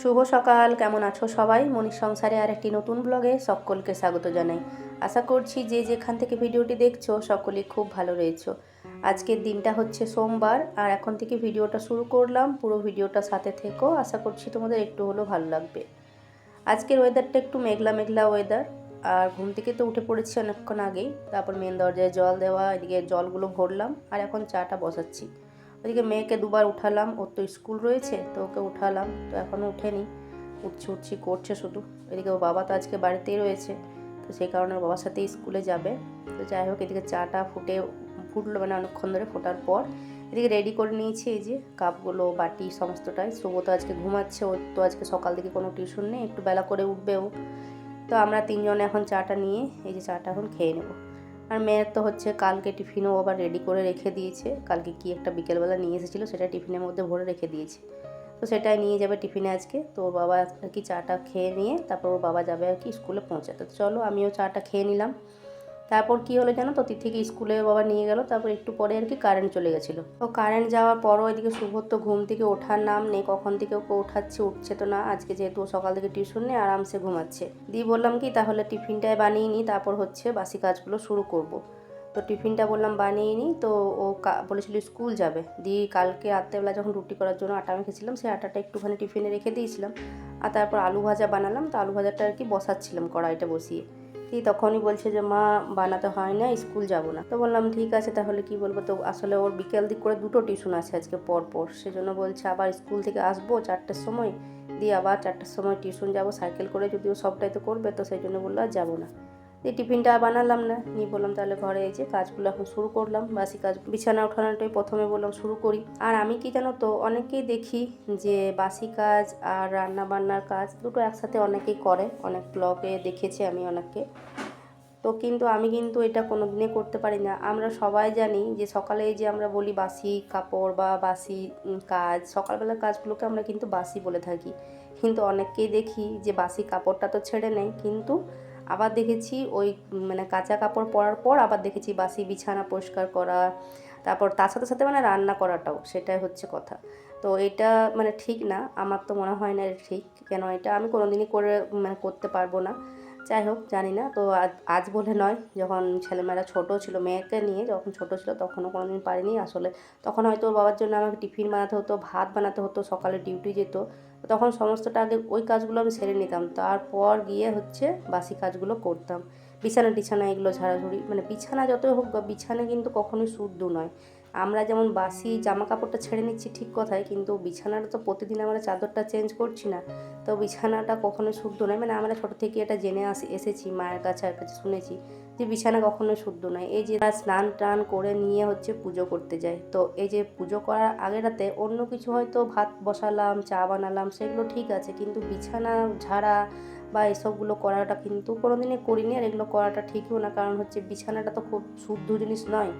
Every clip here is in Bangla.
শুভ সকাল, কেমন আছো সবাই? মনির সংসারে আর একটি নতুন ব্লগে সকলকে স্বাগত জানাই। আশা করছি যে যেখান থেকে ভিডিওটি দেখছ, সকলেই খুব ভালো রয়েছো। আজকের দিনটা হচ্ছে সোমবার, আর এখন থেকে ভিডিওটা শুরু করলাম। পুরো ভিডিওটা সাথে থেকো। আশা করছি তোমাদের একটু হলেও ভালো লাগবে। আজকের ওয়েদারটা একটু মেঘলা মেঘলা ওয়েদার আর ঘুম থেকে তো উঠে পড়েছি অনেকক্ষণ আগেই। তারপর মেন দরজায় জল দেওয়া, এদিকে জলগুলো ভরলাম, আর এখন চাটা বসাচ্ছি। ওদিকে মেয়েকে দুবার উঠালাম, ওর তো স্কুল রয়েছে, তো ওকে উঠালাম, তো এখনও উঠেনি উঠছি উঠছি, করছে শুধু। এদিকে ওর বাবা তো আজকে বাড়িতেই রয়েছে, তো সেই কারণে ওর বাবার সাথেই স্কুলে যাবে। তো যাই হোক, এদিকে চাটা ফুটে ফুটলো মানে অনেকক্ষণ ধরে ফোটার পর। এদিকে রেডি করে নিয়েছি এই যে কাপগুলো, বাটি সমস্তটাই। শুভ তো আজকে ঘুমাচ্ছে ওর তো আজকে সকাল থেকে কোনো টিউশন নেই, একটু বেলা করে উঠবেও তো আমরা তিনজনে এখন চাটা নিয়ে এই যে চাটা এখন খেয়ে নেব। আর মেয়ের তো হচ্ছে কালকে টিফিনও আবার রেডি করে রেখে দিয়েছে। কালকে কি একটা বিকেলবেলা নিয়ে এসেছিল সেটা টিফিনের মধ্যে ভরে রেখে দিয়েছে। তো সেটাই নিয়ে যাবে টিফিনে আজকে। তো ওর বাবা আর কি চাটা খেয়ে নিয়ে তারপর ওর বাবা যাবে আর কি স্কুলে পৌঁছাতে। তো চলো আমিও চাটা খেয়ে নিলাম। তারপর কি হলো জানো? তো তিথিকে স্কুলে বাবা নিয়ে গেল, তারপর একটু পরে আর কি কারেন্ট চলে গেছিল। তো কারেন্ট যাওয়ার পরও এদিকে সুভদ্র ঘুম থেকে ওঠার নাম নেই, কখন থেকে ওকে ওঠাচ্ছে, উঠছে তো না, আজকে যেহেতু সকাল থেকে টিউশন নেই, আরামসে ঘুমাচ্ছে। দিয়ে বললাম কি, তাহলে টিফিনটাই বানিয়ে নিই তারপর হচ্ছে বাসি কাজগুলো শুরু করব। তো টিফিনটা বললাম বানিয়ে নিই তো ও বলেছিল স্কুল যাবে। দিয়ে কালকে রাত্রেবেলা যখন রুটি করার জন্য আটা মেখেছিলাম, সেই আটাটা একটুখানি টিফিনে রেখে দিয়েছিলাম। আর তারপর আলু ভাজা বানালাম, তো আলু ভাজাটা আর কি বসাচ্ছিলাম কড়াইটা বসিয়ে। দিয়ে তখনই বলছে যে, মা, বানাতে হয় না, স্কুল যাব না। তো বললাম, ঠিক আছে, তাহলে কি বলব? তো আসলে ওর বিকেল দিক করে দুটো টিউশন আছে আজকে পরপর। পর সেজন্য বলছে, আবার স্কুল থেকে আসব চারটের সময়, দিয়ে আবার চারটের সময় টিউশন যাব, সাইকেল করে যদিও সবটাই তো করবে, তো সেই জন্য বলল আর যাব না। দিয়ে টিফিনটা বানালাম না। নিয়ে বললাম, তাহলে ঘরে এই যে কাজগুলো এখন শুরু করলাম। বাসি কাজ, বিছানা ওঠানোটাই প্রথমে বললাম শুরু করি। আর আমি কি জানো তো, অনেকেই দেখি যে বাসি কাজ আর রান্না বান্নার কাজ দুটো একসাথে অনেকেই করে। অনেক ব্লগে দেখেছি আমি অনেককে। তো কিন্তু আমি কিন্তু এটা কোনো দিনে করতে পারি না। আমরা সবাই জানি যে সকালে যে আমরা বলি বাসি কাপড় বা বাসি কাজ, সকালবেলার কাজগুলোকে আমরা কিন্তু বাসি বলে থাকি। কিন্তু অনেককেই দেখি যে বাসি কাপড়টা তো ছেড়ে নেয়। কিন্তু আবার দেখেছি ওই মানে কাঁচা কাপড় পরার পর আবার দেখেছি বাসি বিছানা পরিষ্কার করা, তারপর তার সাথে সাথে মানে রান্না করাটাও, সেটাই হচ্ছে কথা। তো এটা মানে ঠিক না, আমার তো মনে হয় না ঠিক, কেন এটা আমি কোনোদিনই করে মানে করতে পারব না। যাই হোক, জানি না। তো আজ বলে নয়, যখন ছেলেমেয়েরা ছোটো ছিল, মেয়েকে নিয়ে যখন ছোটো ছিল, তখনও কোনো দিন পারিনি। আসলে তখন হয়তো বাবার জন্য আমাকে টিফিন বানাতে হতো, ভাত বানাতে হতো, সকালে ডিউটি যেত। তখন সমস্তটা আগে ওই কাজগুলো আমি সেরে নিতাম। তারপর গিয়ে হচ্ছে বাসি কাজগুলো করতাম। বিছানা টিছানা এগুলো ঝাড়াঝুড়ি মানে বিছানা যতই হোক, বিছানা কিন্তু কখনোই শুদ্ধ নয়। আমরা যেমন বাসি জামা কাপড়টা ছেড়ে নিচ্ছি ঠিক কথাই, কিন্তু বিছানাটা তো প্রতিদিন আমরা চাদরটা চেঞ্জ করছি না। তো বিছানাটা কখনোই শুদ্ধ নয়। মানে আমরা ছোটো থেকে এটা জেনে আসি, এসেছি, মায়ের কাছে আর কাছে শুনেছি যে বিছানা কখনোই শুদ্ধ নয়। এই যে স্নান টান করে নিয়ে হচ্ছে পুজো করতে যায়। তো এই যে পুজো করার আগের রাতে অন্য কিছু হয়তো ভাত বসালাম, চা বানালাম, সেগুলো ঠিক আছে। কিন্তু বিছানা ঝাড়া বা এসবগুলো করাটা কিন্তু কোনোদিনই করিনি আর এগুলো করাটা ঠিকও না। কারণ হচ্ছে বিছানাটা তো খুব শুদ্ধ জিনিস নয়।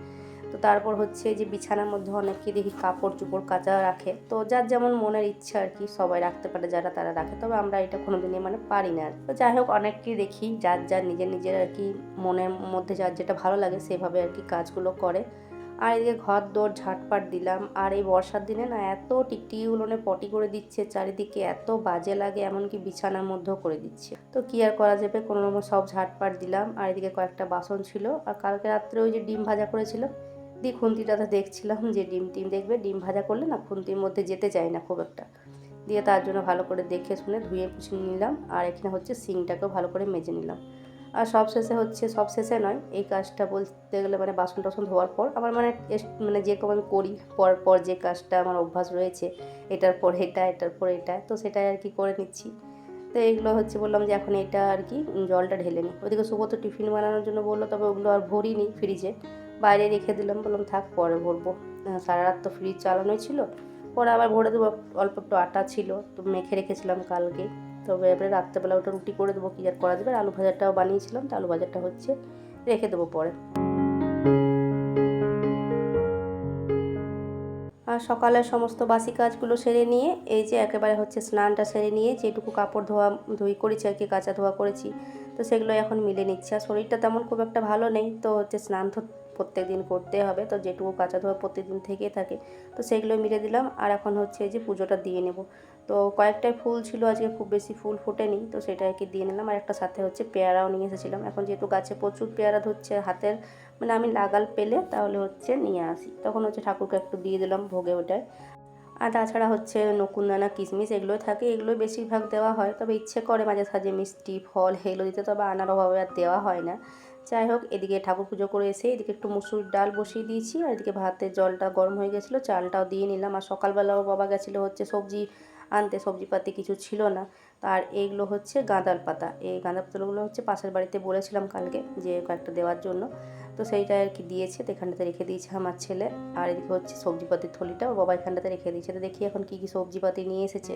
তো তারপর হচ্ছে যে বিছানার মধ্যে অনেকে দেখি কাপড় চোপড় কাচা রাখে। তো যার যেমন মনের ইচ্ছা আর কি সবাই রাখতে পারে, যারা তারা রাখে। তবে আমরা এটা কোনোদিনই মানে পারি না তো যাই হোক, অনেককেই দেখি যার যার নিজের নিজের আর কি মনের মধ্যে যার যেটা ভালো লাগে সেভাবে আর কি কাজগুলো করে। আর এদিকে ঘর দৌড় ঝাটপাট দিলাম। আর এই বর্ষার দিনে না এত টিকটিকি উলোনে পটি করে দিচ্ছে, চারিদিকে এত বাজে লাগে, এমনকি বিছানার মধ্যেও করে দিচ্ছে। তো কি আর করা যাবে? কোনো রকম সব ঝাটপাট দিলাম। আর এদিকে কয়েকটা বাসন ছিল। আর কালকে রাত্রে ওই যে ডিম ভাজা করেছিলাম দিয়ে খুন্তিটাতে দেখছিলাম যে ডিম টিম দেখবে, ডিম ভাজা করলে না খুন্তির মধ্যে যেতে চায় না খুব একটা। দিয়ে তার জন্য ভালো করে দেখে শুনে ধুয়ে পুছিয়ে নিলাম, আর এখানে হচ্ছে সিংটাকেও ভালো করে মেজে নিলাম। আর সব শেষে হচ্ছে, সব শেষে নয়, এই কাজটা বলতে গেলে মানে বাসন টাসন ধোয়ার পর আমার মানে মানে যেরকম আমি করি, পর পর যে কাজটা আমার অভ্যাস রয়েছে, এটার পর এটা, এটার পর এটা, তো সেটাই আর কি করে নিচ্ছি। তো এইগুলো হচ্ছে বললাম যে এখন এটা আর কি জলটা ঢেলে নিই। ওদিকে সুব্রত টিফিন বানানোর জন্য বলল, তবে ওগুলো আর ভরিনি ফ্রিজে। বাইরে রেখে দিলাম, বললাম, থাক, পরে ভরবো সারা রাত তো ফ্রিজ চালানোই ছিল। পরে আবার ভরে দেবো, অল্প একটু আটা ছিল, তো মেখে রেখেছিলাম কালকে। তবে এবারে রাত্রেবেলা ওটা রুটি করে দেবো, কী আর করা যাবে? আলু ভাজাটাও বানিয়েছিলাম, তো আলু ভাজাটা হচ্ছে, রেখে দেবো পরে। আর সকালের সমস্ত বাসি কাজগুলো সেরে নিয়ে, এই যে একেবারে হচ্ছে স্নানটা সেরে নিয়ে, যেটুকু কাপড় ধোয়া, ধুই করেছি আর কি, কাঁচা ধোয়া করেছি, তো সেগুলো এখন মিলে নিচ্ছে। আর শরীরটা তেমন খুব একটা ভালো নেই, তো হচ্ছে স্নান প্রত্যেক দিন করতে হবে। তো যেটুকু কাঁচা ধোয়া প্রত্যেকদিন থেকে থাকে। তো সেগুলো মিলে দিলাম। আর এখন হচ্ছে যে পুজোটা দিয়ে নেব। তো কয়েকটাই ফুল ছিল, আজকে খুব বেশি ফুল ফোটেনি। তো সেটা আর কি দিয়ে নিলাম। আর একটা সাথে হচ্ছে পেয়ারাও নিয়ে এসেছিলাম। এখন যেহেতু গাছে প্রচুর পেয়ারা ধরছে হাতের মানে আমি লাগাল পেলে তাহলে হচ্ছে নিয়ে আসি। তখন হচ্ছে ঠাকুরকে একটু দিয়ে দিলাম ভোগে ওটায়। আর তাছাড়া হচ্ছে নকুনদানা কিশমিশ এগুলো থাকে। এগুলোই বেশিরভাগ দেওয়া হয়। তবে ইচ্ছে করে মাঝে সাঝে মিষ্টি, ফল এগুলো দিতে। তবে আনার অভাবে আর দেওয়া হয় না। যাই হোক, এদিকে ঠাকুর পুজো করে এসে এদিকে একটু মুসুর ডাল বসিয়ে দিয়েছি, আর এদিকে ভাতের জলটা গরম হয়ে গেছিল, চালটাও দিয়ে নিলাম। আর সকালবেলাও বাবা গেছিল হচ্ছে সবজি আনতে, সবজিপাতি কিছু ছিল না। আর এইগুলো হচ্ছে গাঁদাল পাতা। এই গাঁদা পাতাগুলো হচ্ছে পাশের বাড়িতে বলেছিলাম কালকে যে কয়েকটা দেওয়ার জন্য। তো সেইটা আর কি দিয়েছে, তো এখানটাতে রেখে দিয়েছে আমার ছেলে। আর এদিকে হচ্ছে সবজিপাতির থলিটা বাবা এখানটাতে রেখে দিয়েছে। তো দেখি এখন কী কী সবজিপাতি নিয়ে এসেছে।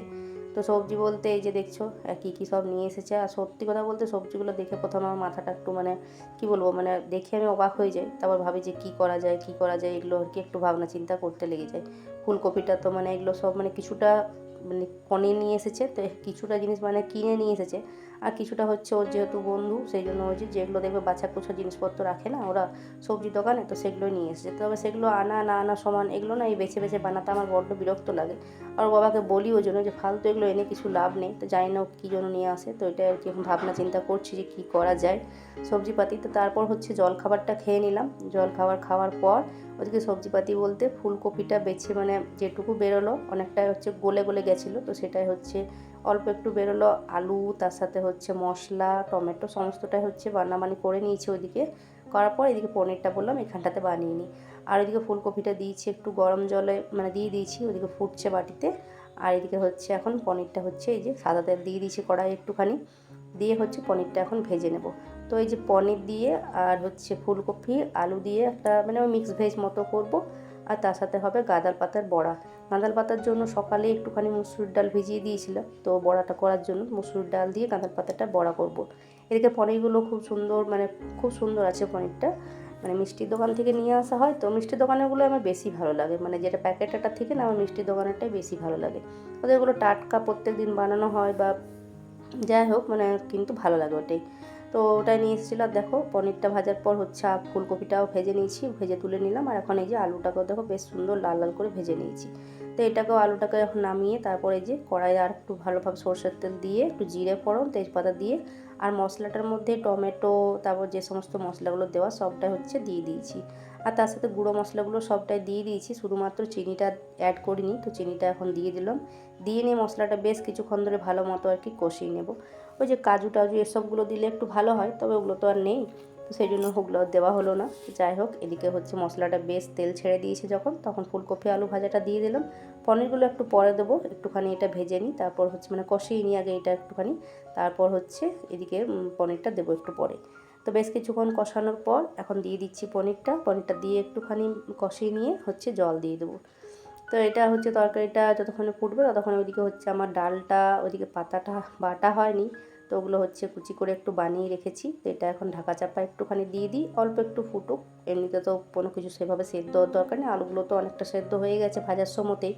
তো সবজি বলতে এই যে দেখছ কী কী সব নিয়ে এসেছে। আর সত্যি কথা বলতে সবজিগুলো দেখে প্রথম আমার মাথাটা একটু মানে কি বলব মানে দেখে আমি অবাক হয়ে যাই। তারপর ভাবি যে কি করা যায়, কি করা যায়, এগুলো আর কি একটু ভাবনা চিন্তা করতে লেগে যায়। ফুলকপিটা তো মানে এগুলো সব মানে কিছুটা মানে কনে নিয়ে এসেছে, তো কিছুটা জিনিস মানে কিনে নিয়ে এসেছে। আর কিছুটা হচ্ছে ওর যেহেতু বন্ধু, সেই জন্য ওই যেগুলো দেখবে বাচ্চা কুচো জিনিসপত্র রাখে না, ওরা সবজি দোকানে তো সেগুলো নিয়ে এসেছে। তবে সেগুলো আনা না আনা সমান এগুলো না এই বেছে বেছে বানাতে আমার বড্ড বিরক্ত লাগে। আর বাবাকে বলি ওই জন্য যে ফালতু এগুলো এনে কিছু লাভ নেই, তো জানি না কী জন্য নিয়ে আসে, তো এটা আর কি এখন ভাবনা চিন্তা করছি যে কী করা যায় সবজিপাতি। তো তারপর হচ্ছে জল খাবারটা খেয়ে নিলাম। জল খাবার খাওয়ার পর ওদিকে সবজিপাতি বলতে ফুলকপিটা বেছে মানে যেটুকু বেরোলো, অনেকটাই হচ্ছে গলে গলে গেছিল, তো সেটাই হচ্ছে অল্প একটু বেরোলো, আলু, তার সাথে হচ্ছে মশলা, টমেটো, সমস্তটাই হচ্ছে বানাবানি করে নিয়েছি ওইদিকে। করার পর এদিকে পনিরটা বললাম এখানটাতে বানিয়ে নিই। আর ওইদিকে ফুলকপিটা দিয়েছি একটু গরম জলে মানে দিয়ে দিয়েছি, ওইদিকে ফুটছে বাটিতে। আর এদিকে হচ্ছে এখন পনিরটা হচ্ছে এই যে সাদা তেল দিয়ে দিয়েছি কড়াই একটুখানি। দিয়ে হচ্ছে পনিরটা এখন ভেজে নেব। তো এই যে পনির দিয়ে আর হচ্ছে ফুলকপি, আলু দিয়ে একটা মানে ওই মিক্স ভেজ মতো করব। আর তার সাথে হবে গাঁদাল পাতার বড়া। গাঁদাল পাতার জন্য সকালে একটুখানি মুসুর ডাল ভিজিয়ে দিয়েছিলাম তো বড়াটা করার জন্য মুসুর ডাল দিয়ে গাঁদাল পাতাটা বড়া করব। এদিকে পনিরগুলো খুব সুন্দর মানে খুব সুন্দর আছে পনিরটা। মানে মিষ্টির দোকান থেকে নিয়ে আসা হয়। তো মিষ্টির দোকানেরগুলো আমার বেশি ভালো লাগে। মানে যেটা প্যাকেটটা থেকে না, আমার মিষ্টির দোকানেরটাই বেশি ভালো লাগে। ওদেরগুলো টাটকা প্রত্যেক দিন বানানো হয় বা যাই হোক মানে কিন্তু ভালো লাগে ওটাই। তো ওটাই নিয়ে এসেছিল। আর দেখো, পনিরটা ভাজার পর হচ্ছে ফুলকপিটাও ভেজে নিয়েছি, ভেজে তুলে নিলাম। আর এখন এই যে আলুটাকেও দেখো বেশ সুন্দর লাল লাল করে ভেজে নিয়েছি। তো এটাকেও আলুটাকে এখন নামিয়ে তারপরে যে কড়াইয়ে আর একটু ভালোভাবে সর্ষের তেল দিয়ে একটু জিরে, ফোড়ন, তেজপাতা দিয়ে আর মশলাটার মধ্যে টমেটো, তারপর যে সমস্ত মশলাগুলো দেওয়া সবটাই হচ্ছে দিয়ে দিয়েছি। আর তার সাথে গুঁড়ো মশলাগুলো সবটাই দিয়ে দিয়েছি, শুধুমাত্র চিনিটা অ্যাড করিনি, তো চিনিটা এখন দিয়ে দিলাম। দিয়ে নিয়ে মশলাটা বেশ কিছুক্ষণ ধরে ভালো মতো আর কি কষিয়ে নেব। ওই যে কাজু টাজু এসবগুলো দিলে একটু ভালো হয়, তবে ওগুলো তো আর নেই। তো সেই জন্য ওগুলো দেওয়া হলো না। যাই হোক, এদিকে হচ্ছে মশলাটা বেশ তেল ছেড়ে দিয়েছে যখন, তখন ফুলকপি আলু ভাজাটা দিয়ে দিলাম। পনিরগুলো একটু পরে দেবো, একটুখানি এটা ভেজে নিই, তারপর হচ্ছে মানে কষিয়ে নিই আগে এটা একটুখানি। তারপর হচ্ছে এদিকে পনিরটা দেবো একটু পরে। তো বেশ কিছুক্ষণ কষানোর পর এখন দিয়ে দিচ্ছি পনিরটা। পনিরটা দিয়ে একটুখানি কষিয়ে নিয়ে হচ্ছে জল দিয়ে দেবো। তো এটা হচ্ছে তরকারিটা যতক্ষণে ফুটবে ততক্ষণ ওইদিকে হচ্ছে আমার ডালটা, ওইদিকে পাতাটা বাটা হয়নি। তো ওগুলো হচ্ছে কুচি করে একটু বানিয়ে রেখেছি। তো এটা এখন ঢাকা চাপা একটুখানি দিয়ে দিই। অল্প একটু ফুটুক। এমনিতে তো কোনো কিছু সেভাবে সেদ্ধ দরকার নেই। আলুগুলো তো অনেকটা সেদ্ধ হয়ে গেছে ভাজার সময়তেই।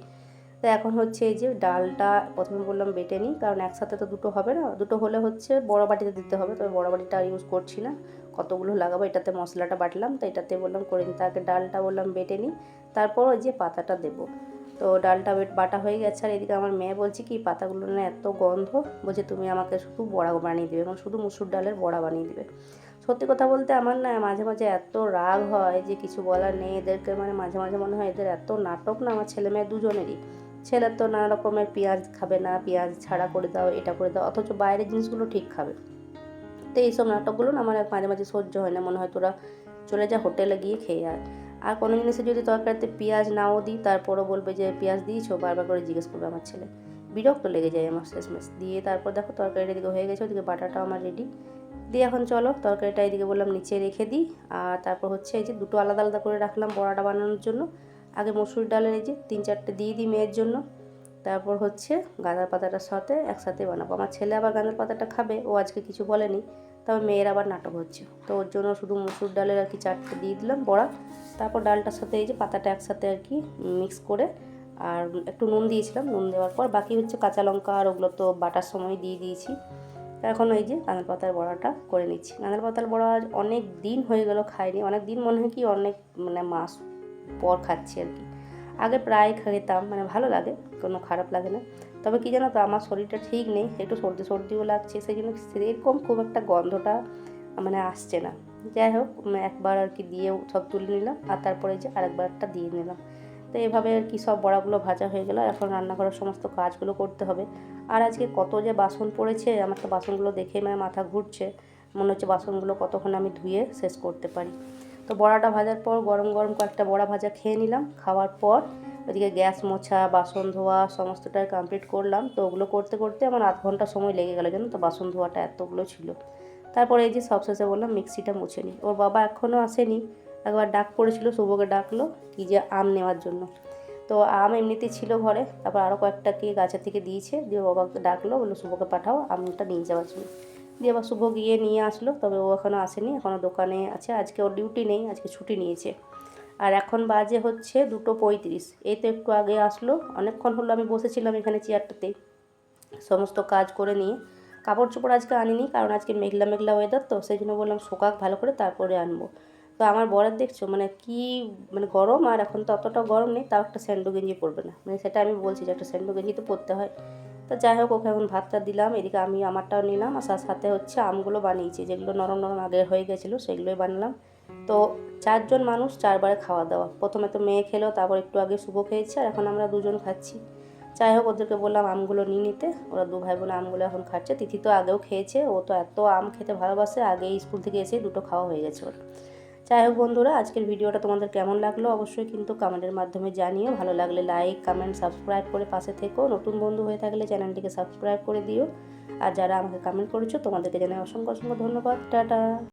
তো এখন হচ্ছে এই যে ডালটা প্রথমে বললাম বেটে নিই, কারণ একসাথে তো দুটো হবে না। দুটো হলে হচ্ছে বড় বাটিতে দিতে হবে, তবে বড় বাটিটা ইউজ করছি না। কতগুলো লাগাবো, এটাতে মশলাটা বাটলাম, তো এটাতে বললাম করে নিই। তাকে ডালটা বললাম বেটে নিই, তারপর ওই যে পাতাটা দেবো। তো ডালটা বাটা হয়ে গেছে, আর এদিকে আমার মেয়ে বলছে কি পাতাগুলো না এত গন্ধ। বলছে, তুমি আমাকে শুধু বড়া বানিয়ে দেবে এবং শুধু মুসুর ডালের বড়া বানিয়ে দেবে। সত্যি কথা বলতে আমার না মাঝে মাঝে এত রাগ হয় যে কিছু বলার নেই। এদেরকে মানে মাঝে মাঝে মনে হয় এদের এত নাটক না, আমার ছেলে মেয়ে দুজনেরই। ছেলের তো নানা রকমের পেঁয়াজ খাবে না, পেঁয়াজ ছাড়া করে দাও, এটা করে দাও, অথচ বাইরের জিনিসগুলো ঠিক খাবে। তো এইসব নাটকগুলো না আমার মাঝে মাঝে সহ্য হয় না, মনে হয় তোরা চলে যা হোটেলে গিয়ে খেয়ে আয়। আর কোনো জিনিসে যদি তরকারিতে পেঁয়াজ নাও দিই, তারপরও বলবে যে পেঁয়াজ দিয়েছ, বারবার করে জিজ্ঞেস করবে আমার ছেলে। বিরক্ত লেগে যায় আমার শেষমেশ। দিয়ে তারপর দেখো তরকারিটা এদিকে হয়ে গেছে, ওদিকে বাটাটাও আমার রেডি দিয়ে এখন চলো, তরকারিটা এদিকে বললাম নিচে রেখে দিই। আর তারপর হচ্ছে এই যে দুটো আলাদা আলাদা করে রাখলাম বড়াটা বানানোর জন্য। আগে মসুর ডালের এই যে তিন চারটে দিয়ে দিই মেয়ের জন্য। তারপর হচ্ছে গাঁদার পাতাটার সাথে একসাথে বানাবো। আমার ছেলে আবার গাঁদার পাতাটা খাবে, ও আজকে কিছু বলেনি তবে মেয়ের আবার নাটক হচ্ছে। তো ওর জন্য শুধু মুসুর ডালের আর কি চারটে দিয়ে দিলাম বড়া। তারপর ডালটার সাথে এই যে পাতাটা একসাথে আর কি মিক্স করে আর একটু নুন দিয়েছিলাম, নুন দেওয়ার পর বাকি হচ্ছে কাঁচা লঙ্কা আর ওগুলো তো বাটার সময় দিয়ে দিয়েছি। এখন ওই যে কাঁদাল পাতার বড়াটা করে নিচ্ছি। কাঁদাল পাতার বড়া অনেক দিন হয়ে গেল খাইনি, অনেক দিন মনে হয় কি অনেক মানে মাস পর খাচ্ছি আর কি। আগে প্রায় খেতাম মানে ভালো লাগে, কোনো খারাপ লাগে না। তবে কী জানো তো, আমার শরীরটা ঠিক নেই, একটু সর্দি সর্দিও লাগছে সেই জন্য সেরকম খুব একটা গন্ধটা মানে আসছে না। যাই হোক একবার আর কি দিয়ে সব তুলে নিলাম, আর তারপরে যে আরেকবারটা দিয়ে নিলাম। তো এভাবে আর কি সব বড়াগুলো ভাজা হয়ে গেল এখন রান্নাঘরের সমস্ত কাজগুলো করতে হবে। আর আজকে কত যে বাসন পড়েছে, আমার তো বাসনগুলো দেখে মানে মাথা ঘুরছে। মনে হচ্ছে বাসনগুলো কতক্ষণ আমি ধুয়ে শেষ করতে পারি। তো বড়াটা ভাজার পর, গরম গরম কয়েকটা বড়া ভাজা খেয়ে নিলাম। খাওয়ার পর ওইদিকে গ্যাস মোছা, বাসন ধোয়া সমস্তটাই কমপ্লিট করলাম। তো ওগুলো করতে করতে আমার আধ ঘণ্টা সময় লেগে গেলো জানো তো, বাসন ধোয়াটা এতগুলো ছিল। তারপরে এই যে সবশেষে বললাম মিক্সিটা মুছে নিই। ওর বাবা এখনও আসেনি। একবার ডাক পড়েছিল, শুভকে ডাকলো কি যে আম নেওয়ার জন্য। তো আম এমনিতেই ছিল ঘরে, তারপর আরও কয়েকটা কি গাছের থেকে দিয়েছে। দিয়ে বাবাকে ডাকলো, বলল, শুভকে পাঠাও আমটা নিয়ে যাওয়ার জন্য। দিয়ে আবার শুভ গিয়ে নিয়ে আসলো, তবে ও এখনও আসেনি এখনও দোকানে আছে, আজকে ওর ডিউটি নেই, আজকে ছুটি নিয়েছে। আর এখন বাজে হচ্ছে দুটো পঁয়ত্রিশ, এই তো একটু আগে আসলো, অনেকক্ষণ হলো আমি বসেছিলাম এখানে চেয়ারটাতে। সমস্ত কাজ করে নিয়ে কাপড় চোপড় আজকে আনিনি, কারণ আজকে মেঘলা মেঘলা ওয়েদার তো, সেই জন্য বললাম শোকাক ভালো করে তারপরে আনব। তো আমার বরের দেখছ মানে কি মানে গরম, আর এখন তো অতটা গরম নেই, তাও একটা স্যান্ডো গেঞ্জি পরবে না মানে সেটা আমি বলছি যে একটা স্যান্ডো গেঞ্জি তো পরতে হয়। তো যাই হোক, ওকে এখন ভাতটা দিলাম। এদিকে আমি আমারটাও নিলাম, আর সাথে হচ্ছে আমগুলো বানিয়েছি। যেগুলো নরম নরম আগে হয়ে গেছিল, সেগুলোই বানালাম। তো চারজন মানুষ, চারবারে খাওয়া দাওয়া। প্রথমে তো মেয়ে খেলো, তারপর একটু আগে শুভ খেয়েছে, আর এখন আমরা দুজন খাচ্ছি। যাই হোক, ওদেরকে বললাম আমগুলো নিয়ে নিতে। ওরা দু ভাই বোন আমগুলো এখন খাচ্ছে। তিথি তো আগেও খেয়েছে, ও তো এত আম খেতে ভালোবাসে, আগেই স্কুল থেকে এসে দুটো খাওয়া হয়ে গেছে ওর। যাই হোক বন্ধুরা, আজকের ভিডিওটা তোমাদের কেমন লাগল অবশ্যই কিন্তু কমেন্টের মাধ্যমে জানিও। ভালো লাগলে লাইক কমেন্ট সাবস্ক্রাইব করে পাশে থেকো। নতুন বন্ধু হয়ে থাকলে চ্যানেলটিকে সাবস্ক্রাইব করে দিও। আর যারা আমাকে কমেন্ট করেছ, তোমাদেরকে জানাই অসংখ্য অসংখ্য ধন্যবাদ। টাটা!